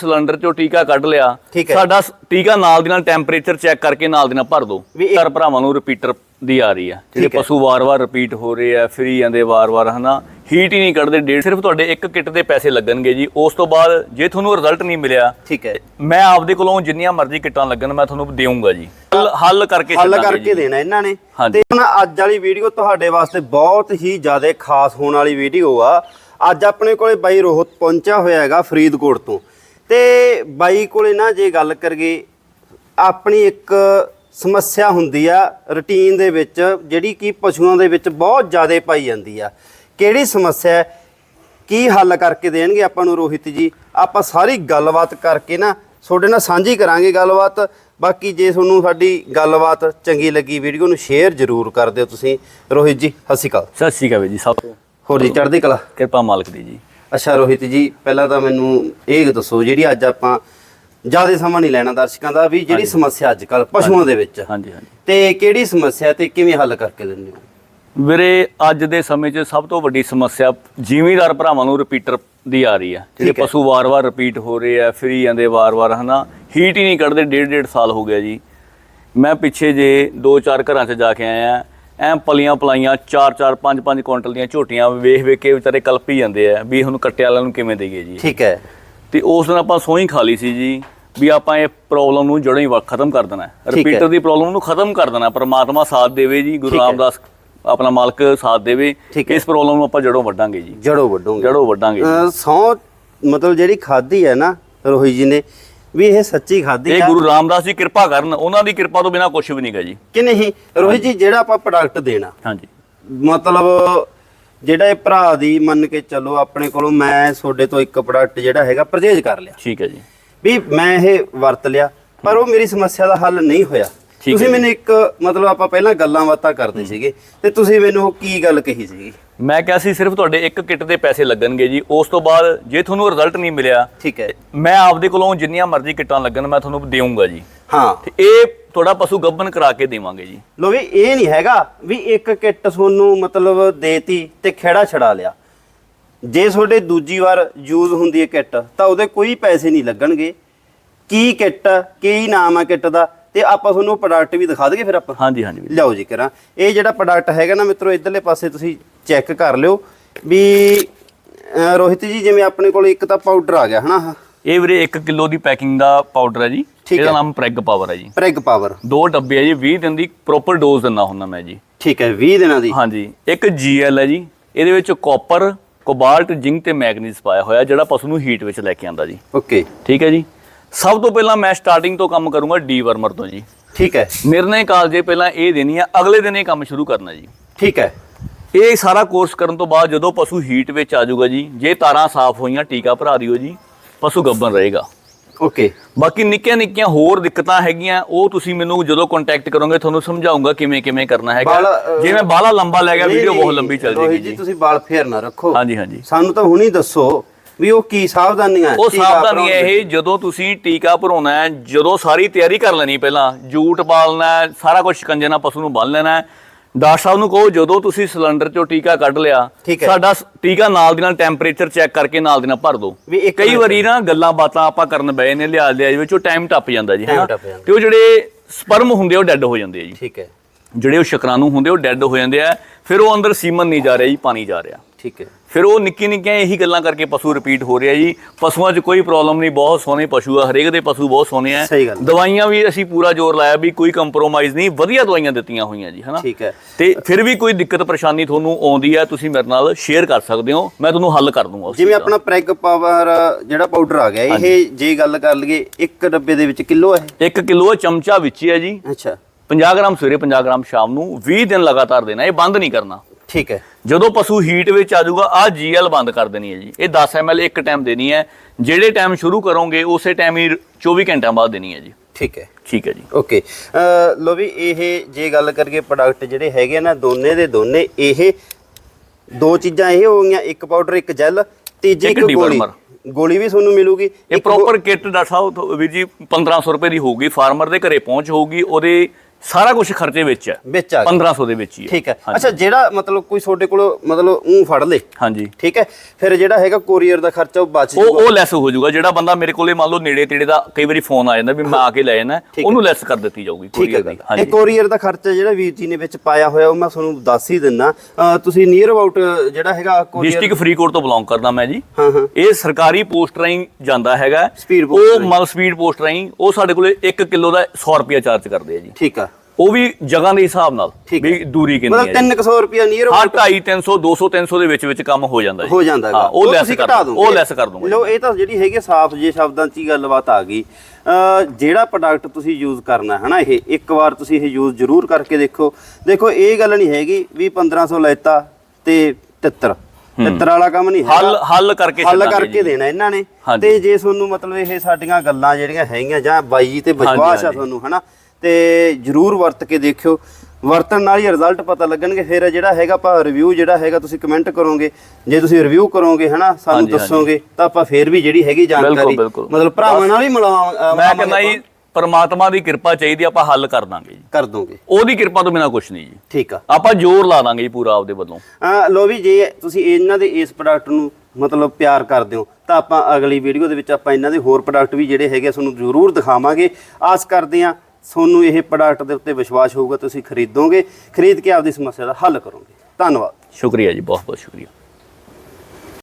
Cylinder ਚੋਂ ਟੀਕਾ ਕੱਢ ਲਿਆ ਠੀਕ ਹੈ। ਸਾਡਾ ਸ- ਟੀਕਾ ਨਾਲ ਦੀ ਨਾਲ ਟੈਂਪਰੇਚਰ ਚੈੱਕ ਕਰਕੇ ਨਾਲ ਦੀ ਨਾਲ ਭਰ ਦੋ। ਵੀ ਇੱਕ- ਘਰ ਭਰਾਵਾਂ ਨੂੰ ਰਿਪੀਟਰ ਦੀ ਆ ਰਹੀ ਆ ਜਿਹੜੇ ਠੀਕ ਹੈ। ਪਸ਼ੂ ਵਾਰ-ਵਾਰ ਰਿਪੀਟ ਹੋ ਰਹੇ ਆ ਫਰੀ ਜਾਂਦੇ ਵਾਰ-ਵਾਰ ਹਨਾ? ਹੀਟ ਹੀ ਨਹੀਂ ਕੱਢਦੇ ਡੇਢ ਸਿਰਫ ਤੁਹਾਡੇ ਇੱਕ ਕਿੱਟ ਦੇ ਪੈਸੇ ਲੱਗਣਗੇ ਜੀ। ਉਸ ਤੋਂ ਬਾਅਦ ਜੇ ਤੁਹਾਨੂੰ ਰਿਜ਼ਲਟ ਨਹੀਂ ਮਿਲਿਆ ਠੀਕ ਹੈ। ਮੈਂ ਆਪਦੇ ਕੋਲੋਂ ਜਿੰਨੀਆਂ ਮਰਜ਼ੀ ਕਿੱਟਾਂ ਲੱਗਣ ਮੈਂ ਤੁਹਾਨੂੰ ਦੇਵਾਂਗਾ ਜੀ। ਹੱਲ- ਹੱਲ ਕਰਕੇ ਹੱਲ ਛੱਡਾਂਗੇ ਕਰਕੇ ਜੀ। ਦੇਣਾ ਇਹਨਾਂ ਨੇ। ਹਾਂਜੀ। ਤੇ ਹੁਣ ਅੱਜ ਵਾਲੀ ਵੀਡੀਓ ਤੁਹਾਡੇ ਵਾਸਤੇ ਬਹੁਤ ਹੀ ਜ਼ਿਆਦਾ ਖਾਸ ਹੋਣ ਵਾਲੀ ਵੀਡੀਓ ਆ। ਅੱਜ ਆਪਣੇ ਕੋਲੇ ਬਾਈ ਰੋਹਤ ਪਹੁੰਚਿਆ ਹੋਇਆ ਹੈਗਾ ਫਰੀਦਕੋਟ ਤੋਂ। ਤੇ ਬਾਈ ਕੋਲੇ ਨਾ ਜੇ ਗੱਲ ਕਰੀਏ ਆਪਣੀ ਇੱਕ ਸਮੱਸਿਆ ਹੁੰਦੀ ਆ ਰੁਟੀਨ ਦੇ ਵਿੱਚ ਜਿਹੜੀ ਕਿ ਪਸ਼ੂਆਂ ਦੇ ਵਿੱਚ ਬਹੁਤ ਜ਼ਿਆਦਾ ਪਾਈ ਜਾਂਦੀ ਆ। ਕਿਹੜੀ ਸਮੱਸਿਆ ਹੈ? ਕੀ ਹੱਲ ਕਰਕੇ ਦੇਣਗੇ ਆਪਾਂ ਨੂੰ ਰੋਹਿਤ ਜੀ? ਆਪਾਂ ਸਾਰੀ ਗੱਲਬਾਤ ਕਰਕੇ ਨਾ ਤੁਹਾਡੇ ਨਾਲ ਸਾਂਝੀ ਕਰਾਂਗੇ ਗੱਲਬਾਤ। ਬਾਕੀ ਜੇ ਤੁਹਾਨੂੰ ਸਾਡੀ ਗੱਲਬਾਤ ਚੰਗੀ ਲੱਗੀ ਵੀਡੀਓ ਨੂੰ ਸ਼ੇਅਰ ਜ਼ਰੂਰ ਕਰ ਦਿਓ ਤੁਸੀਂ। ਰੋਹਿਤ ਜੀ ਸਤਿ ਸ਼੍ਰੀ ਅਕਾਲ। ਸਤਿ ਸ਼੍ਰੀ ਅਕਾਲ ਜੀ ਸਭ ਤੋਂ ਹੋਰ ਜੀ ਚੜ੍ਹਦੀ ਕਲਾ? ਕਿਰਪਾ ਮਾਲਕ ਦੀ ਜੀ। ਅੱਛਾ ਰੋਹਿਤ ਜੀ ਪਹਿਲਾਂ ਤਾਂ ਮੈਨੂੰ ਇਹ ਦੱਸੋ ਜਿਹੜੀ ਅੱਜ ਆਪਾਂ ਜ਼ਿਆਦਾ ਸਮਾਂ ਨਹੀਂ ਲੈਣਾ ਦਰਸ਼ਕਾਂ ਦਾ ਵੀ ਜਿਹੜੀ ਸਮੱਸਿਆ ਅੱਜ ਕੱਲ ਪਸ਼ੂਆਂ ਦੇ ਵਿੱਚ। ਹਾਂਜੀ ਹਾਂਜੀ। ਤੇ ਕਿਹੜੀ ਸਮੱਸਿਆ ਤੇ ਕਿਵੇਂ ਹੱਲ ਕਰਕੇ ਦਿੰਦੇ ਹੋ? ਵੀਰੇ ਅੱਜ ਦੇ ਸਮੇਂ 'ਚ ਸਭ ਤੋਂ ਵੱਡੀ ਸਮੱਸਿਆ ਜ਼ਿਮੀਂਦਾਰ ਭਰਾਵਾਂ ਨੂੰ ਰਿਪੀਟਰ ਦੀ ਆ ਰਹੀ ਹੈ। ਜਿਹੜੇ। ਪਸ਼ੂ ਵਾਰ-ਵਾਰ ਰਿਪੀਟ ਹੋ ਰਹੇ ਆ ਫਰੀ ਜਾਂਦੇ ਵਾਰ-ਵਾਰ ਹਨਾ? ਹੀਟ ਹੀ ਨਹੀਂ ਕੱਢਦੇ ਡੇਢ ਡੇਢ ਸਾਲ ਹੋ ਗਿਆ ਜੀ। ਮੈਂ ਪਿੱਛੇ ਜੇ ਦੋ ਚਾਰ ਘਰਾਂ 'ਚ ਜਾ ਕੇ ਆਇਆ ਐ ਪਲੀਆਂ ਪਲਾਈਆਂ 4-4 5-5 ਕੁਇੰਟਲ ਦੀਆਂ ਝੋਟੀਆਂ ਵੇਖ ਵੇਖ ਕੇ ਵਿਚਾਰੇ ਕਲਪੀ ਜਾਂਦੇ ਆ ਵੀ ਹੁਣ ਕੱਟੇ ਵਾਲਿਆਂ ਨੂੰ ਕਿਵੇਂ ਦੇਈਏ ਜੀ ਠੀਕ ਹੈ ਤੇ ਉਸ ਦਿਨ ਆਪਾਂ ਸੋਹੀ ਖਾ ਲਈ ਸੀ ਜੀ ਵੀ ਆਪਾਂ ਇਹ ਪ੍ਰੋਬਲਮ ਨੂੰ ਜੜੋਂ ਹੀ ਖਤਮ ਕਰ ਦੇਣਾ। ਰਿਪੀਟਰ ਦੀ ਪ੍ਰੋਬਲਮ ਨੂੰ ਖਤਮ ਕਰ ਦੇਣਾ ਪਰਮਾਤਮਾ ਸਾਥ ਦੇਵੇ ਜੀ ਗੁਰੂ। ਰਾਮਦਾਸ ਆਪਣਾ ਮਾਲਕ ਸਾਥ ਦੇਵੇ। ਇਸ ਪ੍ਰੋਬਲਮ ਨੂੰ ਆਪਾਂ ਜੜੋਂ ਵੱਢਾਂਗੇ ਜੀ ਜੜੋਂ ਵੱਡੋਗੇ ਜੜੋਂ ਵੱਢਾਂਗੇ। ਸੌ ਮਤਲਬ ਜਿਹੜੀ ਖਾਦੀ ਹੈ ਨਾ ਰੋਹਿਤ ਜੀ ਨੇ ਵੀ ਇਹ ਸੱਚੀ ਖਾਦੀ ਇਹ ਆ ਗੁਰੂ ਰਾਮਦਾਸ ਜੀ ਕਿਰਪਾ ਕਰਨ ਉਹਨਾਂ ਦੀ ਕਿਰਪਾ ਤੋਂ ਬਿਨਾ ਕੁਝ ਵੀ ਨਹੀਂਗਾ ਜੀ। ਕਿ ਨਹੀਂ? ਰੋਹਿਤ ਜੀ ਜਿਹੜਾ ਆਪਾਂ ਪ੍ਰੋਡਕਟ ਦੇਣਾ। ਹਾਂਜੀ। ਮਤਲਬ ਜਿਹੜਾ ਇਹ ਭਰਾ ਦੀ ਮੰਨ ਕੇ ਚੱਲੋ ਆਪਣੇ ਕੋਲੋਂ ਮੈਂ ਤੁਹਾਡੇ ਤੋਂ ਇੱਕ ਪ੍ਰੋਡਕਟ ਜਿਹੜਾ ਹੈਗਾ ਪਰਚੇਜ ਕਰ ਲਿਆ। ਠੀਕ ਹੈ ਜੀ। ਵੀ ਮੈਂ ਇਹ ਵਰਤ ਲਿਆ ਪਰ ਉਹ ਮੇਰੀ ਸਮੱਸਿਆ ਦਾ ਹੱਲ ਨਹੀਂ ਹੋਇਆ। ਠੀਕ ਹੈ ਤੁਸੀਂ ਜੀ। ਮੈਨੂੰ ਇੱਕ ਮਤਲਬ ਆਪਾਂ ਪਹਿਲਾਂ ਗੱਲਾਂ ਬਾਤਾਂ ਕਰਦੇ ਸੀਗੇ ਤੇ ਤੁਸੀਂ ਮੈਨੂੰ ਉਹ ਕੀ ਗੱਲ ਕਹੀ ਸੀਗੀ? ਮੈਂ ਕਿਹਾ ਸੀ ਸਿਰਫ ਤੁਹਾਡੇ ਇੱਕ ਕਿੱਟ ਦੇ ਪੈਸੇ ਲੱਗਣਗੇ ਜੀ। ਉਸ ਤੋਂ ਬਾਅਦ ਜੇ ਤੁਹਾਨੂੰ ਰਿਜ਼ਲਟ ਨਹੀਂ ਮਿਲਿਆ ਠੀਕ ਹੈ। ਮੈਂ ਆਪਦੇ ਕੋਲੋਂ ਜਿੰਨੀਆਂ ਮਰਜ਼ੀ ਕਿੱਟਾਂ ਲੱਗਣ ਮੈਂ ਤੁਹਾਨੂੰ ਦੇਵਾਂਗਾ ਜੀ। ਹਾਂ। ਤੇ ਇਹ ਤੁਹਾਡਾ ਪਸ਼ੂ ਗੱਭਨ ਕਰਾ ਕੇ ਦੇਵਾਂਗੇ ਜੀ। ਲੋ ਵੀ ਇਹ ਨਹੀਂ ਹੈਗਾ ਵੀ ਇੱਕ ਕਿੱਟ ਤੁਹਾਨੂੰ ਮਤਲਬ ਦੇਤੀ ਤੇ ਖੇੜਾ ਛੜਾ ਲਿਆ। ਜੇ ਤੁਹਾਡੇ ਦੂਜੀ ਵਾਰ ਯੂਜ਼ ਹੁੰਦੀ ਹੈ ਕਿੱਟ ਤਾਂ ਉਹਦੇ ਕੋਈ ਪੈਸੇ ਨਹੀਂ ਲੱਗਣਗੇ। ਕੀ ਕਿੱਟ ਕੀ ਨਾਮ ਹੈ ਕਿੱਟ ਦਾ ਤੇ ਆਪਾਂ ਤੁਹਾਨੂੰ ਪ੍ਰੋਡਕਟ ਵੀ ਦਿਖਾ ਦਈਏ ਫਿਰ ਆਪਾਂ। ਹਾਂਜੀ ਹਾਂਜੀ। ਲਿਆਓ ਜੀ ਕਰਾਂ। ਇਹ ਜਿਹੜਾ ਪ੍ਰੋਡਕਟ ਹੈਗਾ ਨਾ ਮਿੱਤਰੋ ਇਧਰਲੇ ਪਾਸੇ ਤੁਸੀਂ ਚੈੱਕ ਕਰ ਲਿਓ ਵੀ ਰੋਹਿਤ ਜੀ ਜਿਵੇਂ ਆਪਣੇ ਕੋਲ ਇੱਕ ਤਾਂ ਪਾਊਡਰ ਆ ਗਿਆ ਹਨਾ ਇਹ ਵੀਰੇ 1 ਕਿਲੋ ਦੀ ਪੈਕਿੰਗ ਦਾ ਪਾਊਡਰ ਹੈ ਜੀ। ਇਹਦਾ। ਨਾਮ ਪ੍ਰੈਗ ਪਾਵਰ ਹੈ ਜੀ। ਪ੍ਰੈਗ ਪਾਵਰ ਦੋ ਡੱਬੇ ਹੈ ਜੀ 20 ਦਿਨ ਦੀ ਪ੍ਰੋਪਰ ਡੋਜ਼ ਦਿੰਦਾ ਹੁੰਦਾ ਮੈਂ ਜੀ। ਠੀਕ ਹੈ 20 ਦਿਨਾਂ ਦੀ। ਹਾਂਜੀ ਇੱਕ ਜੀਐਲ ਹੈ ਜੀ। ਇਹਦੇ ਵਿੱਚ ਕਾਪਰ ਕੋਬਾਲਟ ਜ਼ਿੰਕ ਤੇ ਮੈਗਨੀਜ਼ ਪਾਇਆ ਹੋਇਆ ਜਿਹੜਾ ਪਸ਼ੂ ਨੂੰ ਹੀਟ ਵਿੱਚ ਲੈ ਕੇ ਆਂਦਾ ਜੀ। ਓਕੇ। ਠੀਕ ਹੈ ਜੀ। ਸਭ ਤੋਂ ਪਹਿਲਾਂ ਮੈਂ ਸਟਾਰਟਿੰਗ ਤੋਂ ਕੰਮ ਕਰੂੰਗਾ ਡੀ ਵਰਮਰ ਤੋਂ ਜੀ। ਠੀਕ ਹੈ। ਨਿਰਣੇ ਕਾਲ ਜੇ ਪਹਿਲਾਂ ਇਹ ਦੇਣੀ ਹੈ ਅਗਲੇ ਦਿਨ ਇਹ ਕੰਮ ਸ਼ੁਰੂ ਕਰਨਾ ਜੀ। ਠੀਕ ਹੈ। ਇਹ ਸਾਰਾ ਕੋਰਸ ਕਰਨ ਤੋਂ ਬਾਅਦ ਜਦੋਂ ਪਸ਼ੂ ਹੀਟ ਵਿੱਚ ਆ ਜਾਊਗਾ ਜੀ ਜੇ ਤਾਰਾਂ ਸਾਫ਼ ਹੋਈਆਂ ਟੀਕਾ ਭਰਾ ਦਿਓ ਜੀ ਪਸ਼ੂ ਗੱਭਣ ਰਹੇਗਾ। ਓਕੇ। ਬਾਕੀ ਨਿੱਕੀਆਂ ਨਿੱਕੀਆਂ ਹੋਰ ਦਿੱਕਤਾਂ ਹੈਗੀਆਂ ਉਹ ਤੁਸੀਂ ਮੈਨੂੰ ਜਦੋਂ ਕੰਟੈਕਟ ਕਰੋਗੇ ਤੁਹਾਨੂੰ ਸਮਝਾਉਂਗਾ ਕਿਵੇਂ ਕਿਵੇਂ ਕਰਨਾ ਹੈਗਾ। ਬਾਲਾ, ਜੇ ਮੈਂ ਬਾਲਾ ਲੰਬਾ ਲੈ ਗਿਆ ਵੀਡੀਓ ਬਹੁਤ ਲੰਬੀ ਚੱਲ ਜਾਏਗੀ ਜੀ ਤੁਸੀਂ ਵਾਲ ਫੇਰ ਨਾ ਰੱਖੋ। ਹਾਂਜੀ ਹਾਂਜੀ। ਸਾਨੂੰ ਤਾਂ ਹੁਣੀ ਦੱਸੋ ਵੀ ਉਹ ਕੀ ਸਾਵਧਾਨੀਆਂ ਉਹ ਟੀਕਾ ਸਾਵਧਾਨੀ ਹੈ ਭਰਾਉਣ ਇਹ ਜਦੋਂ ਤੁਸੀਂ ਟੀਕਾ ਭਰਾਉਣਾ ਹੈ ਜਦੋਂ ਸਾਰੀ ਤਿਆਰੀ ਕਰ ਲੈਣੀ ਪਹਿਲਾਂ ਜੂਟ ਪਾਲਣਾ ਸਾਰਾ ਕੁਝ ਸ਼ਿਕੰਜੇ ਨਾਲ ਪਸ਼ੂ ਨੂੰ ਬੰਨ ਲੈਣਾ ਹੈ ਡਾਕਟਰ ਸਾਹਿਬ ਨੂੰ ਕਹੋ ਜਦੋਂ ਤੁਸੀਂ ਸਿਲੰਡਰ ਚੋਂ ਟੀਕਾ ਕੱਢ ਲਿਆ ਠੀਕ ਹੈ। ਸਾਡਾ ਸ- ਟੀਕਾ ਨਾਲ ਦੀ ਨਾਲ ਟੈਂਪਰੇਚਰ ਚੈੱਕ ਕਰਕੇ ਨਾਲ ਦੀ ਨਾਲ ਭਰ ਦਿਓ ਵੀ ਇੱਕ ਕਈ ਮਿੰਟ। ਵਾਰੀ ਨਾ ਗੱਲਾਂ ਬਾਤਾਂ ਆਪਾਂ ਕਰਨ ਬਏ ਨੇ ਲਿਆ ਲਿਆ ਵਿੱਚ ਉਹ ਟਾਈਮ ਟੱਪ ਜਾਂਦਾ ਜੀ Time ਹਨਾ ਟੱਪ ਜਾਂਦਾ। ਤੇ ਉਹ ਜਿਹੜੇ ਸਪਰਮ ਹੁੰਦੇ ਆ, ਉਹ ਡੈੱਡ ਹੋ ਜਾਂਦੇ ਆ ਜੀ ਠੀਕ ਹੈ ਜਿਹੜੇ ਉਹ ਸ਼ੁਕਰਾਣੂ ਹੁੰਦੇ ਉਹ ਡੈੱਡ ਹੋ ਜਾਂਦੇ ਆ ਫਿਰ ਉਹ ਅੰਦਰ ਸੀਮਨ ਨਹੀਂ ਜਾ ਰਿਹਾ ਜੀ ਪਾਣੀ ਜਾ ਰਿਹਾ ਠੀਕ ਹੈ। ਫਿਰ ਉਹ ਨਿੱਕੀ ਨਿੱਕੀਆਂ ਇਹੀ ਗੱਲਾਂ ਕਰਕੇ ਪਸ਼ੂ ਰਿਪੀਟ ਹੋ ਰਿਹਾ ਜੀ। ਪਸ਼ੂਆਂ 'ਚ ਕੋਈ ਪ੍ਰੋਬਲਮ ਨਹੀਂ ਬਹੁਤ ਸੋਹਣੇ ਪਸ਼ੂ ਆ ਹਰੇਕ ਦੇ ਪਸ਼ੂ ਬਹੁਤ ਸੋਹਣੇ ਆ। ਸਹੀ ਗੱਲ। ਦਵਾਈਆਂ ਵੀ ਅਸੀਂ ਪੂਰਾ ਜ਼ੋਰ ਲਾਇਆ ਵੀ ਕੋਈ ਕੰਪਰੋਮਾਈਜ਼ ਨਹੀਂ ਵਧੀਆ ਦਵਾਈਆਂ ਦਿੱਤੀਆਂ ਹੋਈਆਂ ਜੀ ਹਨਾ? ਠੀਕ ਹੈ। ਤੇ ਫਿਰ ਵੀ ਕੋਈ ਦਿੱਕਤ ਪਰੇਸ਼ਾਨੀ ਤੁਹਾਨੂੰ ਆਉਂਦੀ ਹੈ ਤੁਸੀਂ ਮੇਰੇ ਨਾਲ ਸ਼ੇਅਰ ਕਰ ਸਕਦੇ ਹੋ। ਮੈਂ ਤੁਹਾਨੂੰ ਹੱਲ ਕਰ ਦੂੰਗਾ ਉਸ ਜਿਵੇਂ ਚੀਜ਼ ਦਾ। ਆਪਣਾ ਪ੍ਰੈਗ ਪਾਵਰ ਜਿਹੜਾ ਪਾਊਡਰ ਆ ਗਿਆ ਇਹ ਜੇ ਗੱਲ ਕਰ ਲਈਏ ਇੱਕ ਡੱਬੇ ਦੇ ਵਿੱਚ ਕਿਲੋ ਹੈ ਇੱਕ ਕਿਲੋ ਚਮਚਾ ਵਿੱਚ ਹੀ ਹੈ ਜੀ। ਅੱਛਾ। 50 ਗ੍ਰਾਮ ਸਵੇਰੇ 50 ਗ੍ਰਾਮ ਸ਼ਾਮ ਨੂੰ 20 ਦਿਨ ਲਗਾਤਾਰ ਦੇਣਾ ਇਹ ਬੰਦ ਨਹੀਂ ਕਰਨਾ। ਠੀਕ ਹੈ। ਜਦੋਂ ਪਸ਼ੂ ਹੀਟ ਵਿੱਚ ਆ ਜਾਊਗਾ ਆ ਜੀਐਲ ਬੰਦ ਕਰ ਦੇਣੀ ਹੈ ਜੀ। ਇਹ 10 ml ਇੱਕ ਟਾਈਮ ਦੇਣੀ ਹੈ। ਜਿਹੜੇ ਟਾਈਮ ਸ਼ੁਰੂ ਕਰੋਗੇ ਉਸੇ ਟਾਈਮ ਹੀ 24 ਘੰਟਿਆਂ ਬਾਅਦ ਦੇਣੀ ਹੈ ਜੀ। ਠੀਕ ਹੈ। ਠੀਕ ਹੈ ਜੀ। ਓਕੇ। ਲੋ ਵੀ ਇਹ ਜੇ ਗੱਲ ਕਰੀਏ ਪ੍ਰੋਡਕਟ ਜਿਹੜੇ ਹੈਗੇ ਨਾ ਦੋਨੇ ਦੇ ਦੋਨੇ ਇਹ ਦੋ ਚੀਜ਼ਾਂ ਇਹ ਹੋ ਗਈਆਂ ਇੱਕ ਪਾਊਡਰ ਇੱਕ ਜੈਲ ਤੀਜੀ ਇੱਕ ਗੋਲੀ। ਗੋਲੀ ਵੀ ਤੁਹਾਨੂੰ ਮਿਲੂਗੀ। ਇਹ ਪ੍ਰੋਪਰ ਕਿੱਟ ਡਾਕਟਰ ਸਾਹਿਬ ਵੀਰ ਜੀ 1500 ਰੁਪਏ ਦੀ ਹੋਊਗੀ ਫਾਰਮਰ ਦੇ ਘਰੇ ਪਹੁੰਚ ਹੋਊਗੀ ਉਹਦੇ ਸਾਰਾ ਕੁਝ ਖਰਚੇ ਵਿੱਚ ਹੈ। ਵਿੱਚ ਆ ਗਿਆ 1500 ਦੇ ਵਿੱਚ ਹੀ ਹੈ। ਠੀਕ ਹੈ। ਅੱਛਾ ਜਿਹੜਾ ਮਤਲਬ ਕੋਈ ਤੁਹਾਡੇ ਕੋਲ ਮਤਲਬ ਉਹ ਫੜ ਲੇ। ਹਾਂਜੀ। ਠੀਕ ਹੈ। ਫਿਰ ਜਿਹੜਾ ਹੈਗਾ ਕੋਰੀਅਰ ਦਾ ਖਰਚਾ ਉਹ ਬਚ ਉਹ ਜੂਗਾ ਉਹ ਲੈਸ ਹੋ ਜਾਊਗਾ। ਜਿਹੜਾ ਬੰਦਾ ਮੇਰੇ ਕੋਲੇ ਮੰਨ ਲਓ ਨੇੜੇ ਤੇੜੇ ਦਾ ਕਈ ਵਾਰੀ ਫੋਨ ਆ ਜਾਂਦਾ ਵੀ ਮੈਂ ਆ ਕੇ ਲੈ ਜਾਣਾ ਹੈ। ਉਹਨੂੰ ਲੈਸ ਕਰ ਦਿੱਤੀ ਜਾਊਗੀ ਠੀਕ ਹੈ courier ਦੀ। ਇਹ ਹਾਂਜੀ ਕੋਰੀਅਰ ਦਾ ਖਰਚਾ ਜਿਹੜਾ ਵੀਰ ਜੀ ਨੇ ਵਿੱਚ ਪਾਇਆ ਹੋਇਆ ਉਹ ਮੈਂ ਤੁਹਾਨੂੰ ਦੱਸ ਹੀ ਦਿੰਨਾ ਅਹ ਤੁਸੀਂ ਨੀਅਰ ਅਬਾਊਟ ਜਿਹੜਾ ਹੈਗਾ ਕੋਰੀਅਰ ਡਿਸਟ੍ਰਿਕਟ ਫਰੀਦਕੋਟ ਤੋਂ ਬਿਲੋਂਗ ਕਰਦਾ ਮੈਂ ਜੀ। ਹਾਂ ਹਾਂ। ਇਹ ਸਰਕਾਰੀ ਪੋਸਟ ਰਾਹੀਂ ਜਾਂਦਾ ਹੈਗਾ। Speed post ਉਹ। ਮਲ ਸਪੀਡ ਪੋਸਟ ਰਾਹੀਂ ਉਹ ਸਾਡੇ ਕੋਲੇ 1 ਕਿਲੋ ਦਾ 100 ਰੁਪਿਆ ਚਾਰਜ ਕਰਦੇ ਆ ਜੀ। ਠੀਕ ਆ। ਉਹ ਵੀ ਜਗ੍ਹਾ ਦੇ ਹਿਸਾਬ ਨਾਲ ਠੀਕ ਵੀ ਦੂਰੀ ਕਿੰਨੀ ਮਤਲਬ ਹੈ ਜੀ। 300 ਰੁਪਿਆ ਨੀਅਰ ਹਾਂ 250 300 200 300 ਦੇ ਵਿੱਚ ਵਿੱਚ ਕੰਮ ਹੋ ਜਾਂਦਾ ਜੀ। ਹੋ ਜਾਂਦਾ ਹੈਗਾ। ਹਾਂ ਉਹ ਲੈਸ ਤੁਸੀਂ ਕਰ ਘਟਾ ਦੂੰ ਉਹ ਲੈਸ ਕਰ ਦੂੰਗਾ ਲੋ ਇਹ ਤਾਂ ਜਿਹੜੀ ਹੈਗੀ ਸਾਫ਼ ਜੇ ਸ਼ਬਦਾਂ 'ਚ ਹੀ ਗੱਲਬਾਤ ਆ ਗਈ। ਅਹ ਜਿਹੜਾ ਪ੍ਰੋਡਕਟ ਤੁਸੀਂ ਯੂਜ਼ ਕਰਨਾ ਹੈ ਨਾ ਇਹ ਇੱਕ ਵਾਰ ਤੁਸੀਂ ਇਹ ਯੂਜ਼ ਜ਼ਰੂਰ ਕਰਕੇ ਦੇਖੋ। ਦੇਖੋ ਇਹ ਗੱਲ ਨਹੀਂ ਹੈਗੀ ਵੀ 1500 ਲੈਤਾ ਤੇ ਤਿੱਤਰ। ਤਿੱਤਰ ਵਾਲਾ ਕੰਮ ਨਹੀਂ ਹੱਲ ਹੱਲ ਕਰਕੇ ਹੱਲ ਕਰਕੇ। ਦੇਣਾ ਇਹਨਾਂ ਨੇ। ਤੇ ਜੇ ਤੁਹਾਨੂੰ ਮਤਲਬ ਇਹ ਸਾਡੀਆਂ ਗੱਲਾਂ ਜਿਹੜੀਆਂ ਹੈਗੀਆਂ ਜਾਂ ਬਾਈ ਜੀ ਤੇ ਵਿਸ਼ਵਾਸ ਆ। ਤੁਹਾਨੂੰ ਹਨਾ ਤੇ ਜਰੂਰ ਵਰਤ ਕੇ ਦੇਖਿਓ। ਵਰਤਣ ਨਾਲ ਹੀ ਰਿਜ਼ਲਟ ਪਤਾ ਲੱਗਣਗੇ। ਫਿਰ ਜਿਹੜਾ ਹੈਗਾ ਆਪਾਂ ਰਿਵਿਊ ਜਿਹੜਾ ਹੈਗਾ ਤੁਸੀਂ ਕਮੈਂਟ ਕਰੋਗੇ। ਜੇ ਤੁਸੀਂ ਰਿਵਿਊ ਕਰੋਗੇ ਹਨਾ ਸਾਨੂੰ ਦੱਸੋਗੇ ਤਾਂ ਆਪਾਂ ਫੇਰ ਵੀ ਜਿਹੜੀ ਹੈਗੀ ਜਾਣਕਾਰੀ। ਮਤਲਬ ਭਰਾਵਾਂ ਨਾਲ ਹੀ ਮਿਲਾਵਾਂ ਮੈਂ ਕਹਿੰਦਾ ਜੀ ਪਰਮਾਤਮਾ ਦੀ ਕਿਰਪਾ ਚਾਹੀਦੀ ਆਪਾਂ ਹੱਲ ਕਰ ਦਾਂਗੇ ਜੀ। ਕਰ ਦੋਗੇ। ਉਹਦੀ ਕਿਰਪਾ ਤੋਂ ਬਿਨਾ ਕੁਝ ਨਹੀਂ ਜੀ। ਠੀਕ ਆ। ਆਪਾਂ ਜ਼ੋਰ ਲਾ ਦਾਂਗੇ ਜੀ ਪੂਰਾ ਆਪਦੇ ਵੱਲੋਂ। ਲੋ ਵੀ ਜੇ ਤੁਸੀਂ ਇਹਨਾਂ ਦੇ ਇਸ ਪ੍ਰੋਡਕਟ ਨੂੰ ਮਤਲਬ ਪਿਆਰ ਕਰਦੇ ਹੋ ਤਾਂ ਆਪਾਂ ਅਗਲੀ ਵੀਡੀਓ ਦੇ ਵਿੱਚ ਆਪਾਂ ਇਹਨਾਂ ਦੇ ਹੋਰ ਪ੍ਰੋਡਕਟ ਵੀ ਜਿਹੜੇ ਹੈਗੇ ਆ ਤੁਹਾਨੂੰ ਜ਼ਰੂਰ ਦਿਖਾਵਾਂਗੇ। ਆਸ ਕਰਦੇ ਹਾਂ ਤੁਹਾਨੂੰ ਇਹ ਪ੍ਰੋਡਕਟ ਦੇ ਉੱਤੇ ਵਿਸ਼ਵਾਸ ਹੋਊਗਾ, ਤੁਸੀਂ ਖਰੀਦੋਗੇ, ਖਰੀਦ ਕੇ ਆਪਦੀ ਸਮੱਸਿਆ ਦਾ ਹੱਲ ਕਰੋਗੇ। ਧੰਨਵਾਦ। ਸ਼ੁਕਰੀਆ ਜੀ ਬਹੁਤ ਬਹੁਤ ਸ਼ੁਕਰੀਆ।